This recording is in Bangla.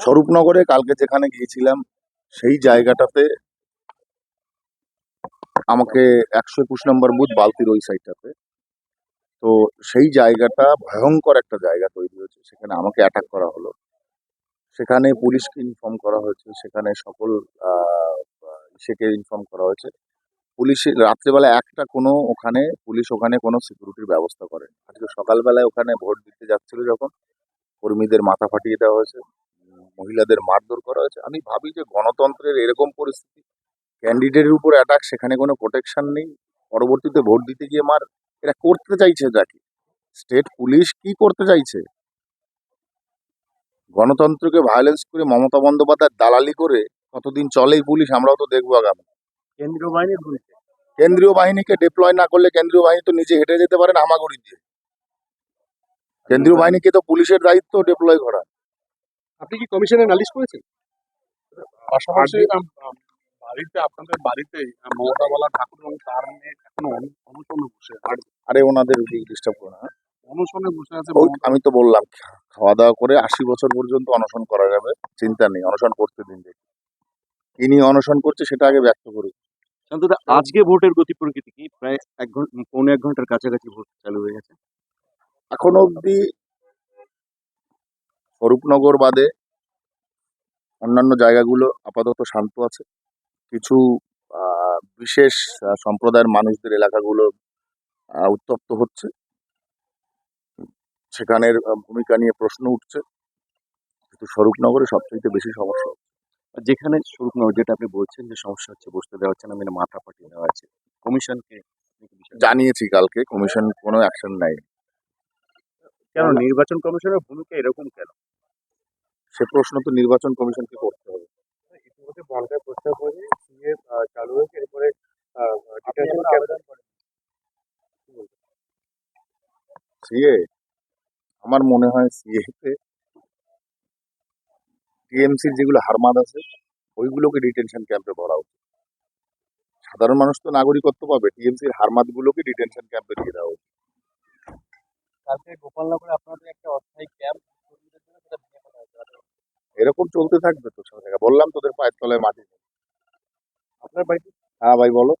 স্বরূপনগরে কালকে যেখানে গিয়েছিলাম, সেই জায়গাটাতে আমাকে একশো একুশ নম্বর বুথ বালতির ওই সাইডটাতে। তো সেই জায়গাটা ভয়ঙ্কর একটা জায়গা তৈরি হয়েছে, সেখানে আমাকে অ্যাটাক করা হলো। সেখানে পুলিশকে ইনফর্ম করা হয়েছে, সেখানে সকল ইসেকে ইনফর্ম করা হয়েছে। পুলিশের রাত্রেবেলা একটা কোনো ওখানে, পুলিশ ওখানে কোনো সিকিউরিটির ব্যবস্থা করে আজকে সকালবেলায় ওখানে ভোট দিতে যাচ্ছিল যখন কর্মীদের মাথা ফাটিয়ে দেওয়া হয়েছে মহিলাদের মারধর করা হয়েছে। আমি ভাবি যে গণতন্ত্রের এরকম পরিস্থিতি ক্যান্ডিডেটের উপর অ্যাটাক সেখানে কোনো প্রোটেকশন নেই পরবর্তীতে ভোট দিতে গিয়ে মার এরা করতে চাইছে যাকে। স্টেট পুলিশ কি করতে চাইছে? গণতন্ত্রকে ভায়োলেন্স করে মমতা বন্দ্যোপাধ্যায় দালালি করে কতদিন চলেই পুলিশ আমরাও তো দেখব আগামী। কেন্দ্রীয় বাহিনী কেন্দ্রীয় বাহিনীকে ডিপ্লয় না করলে কেন্দ্রীয় বাহিনী তো নিজে হেঁটে যেতে পারেন না হামাগুড়ি দিয়ে। কেন্দ্রীয় বাহিনীকে তো পুলিশের দায়িত্ব ডিপ্লয় করা। আপনি কি কমিশনে নালিশ করেছেন? পাশাপাশি বাড়িতে আপনাদের বাড়িতে মমতা ঠাকুর এবং তার মেয়ে এখনও অন- অনশনে বসে আরে ওনাদের ডিস্টার্ব করো না। অনশনে বসে আছে আমি তো বললাম খাওয়া দাওয়া করে আশি বছর পর্যন্ত অনশন করা যাবে চিন্তা নেই অনশন করতে দিন দেখি। কি নিয়ে অনশন করছে সেটা আগে ব্যক্ত করি। শান্তদা আজকে ভোটের গতি প্রকৃতি কি? প্রায় এক ঘণ্টা পৌনে এক ঘণ্টার কাছাকাছি ভোট চালু হয়ে গেছে। এখনও অবধি স্বরূপনগর বাদে অন্যান্য জায়গাগুলো আপাতত শান্ত আছে। কিছু বিশেষ সম্প্রদায়ের মানুষদের এলাকাগুলো উত্তপ্ত হচ্ছে। সেখানের ভূমিকা নিয়ে প্রশ্ন উঠছে। কিন্তু স্বরূপনগরে সবচেয়ে বেশি সমস্যা হচ্ছে। আর যেখানে স্বরূপনগর যেটা আপনি বলছেন যে সমস্যা হচ্ছে বসতে দেওয়া হচ্ছে না মানে মাথা ফাটিয়ে দেওয়া আছে কমিশনকে জানিয়েছি কালকে কমিশন কোনো অ্যাকশন নেয় কেন নির্বাচন কমিশনের ভূমিকা এরকম কেন? সে প্রশ্ন তো নির্বাচন কমিশনকে করতে হবে। ইতিমধ্যে বনগাঁ প্রস্তাব করে সিএ চালু হয়েছে এরপরে সিএ? আমার মনে হয় সিএ তে টিএমসির যেগুলো হারমাদ আছে ওইগুলোকে ডিটেনশন ক্যাম্পে ভরা উচিত। সাধারণ মানুষ তো নাগরিকত্ব পাবে টিএমসির হারমাদ গুলোকে ডিটেনশন ক্যাম্পে দিয়ে দেওয়া উচিত। কালকে গোপালনগরে আপনাদের একটা অস্থায়ী ক্যাম্প এরকম চলতে থাকবে তো সব জায়গায় বললাম তোদের পায়ের তলায় মাটি নেই। আপনার বাড়িতে হ্যাঁ ভাই বলো।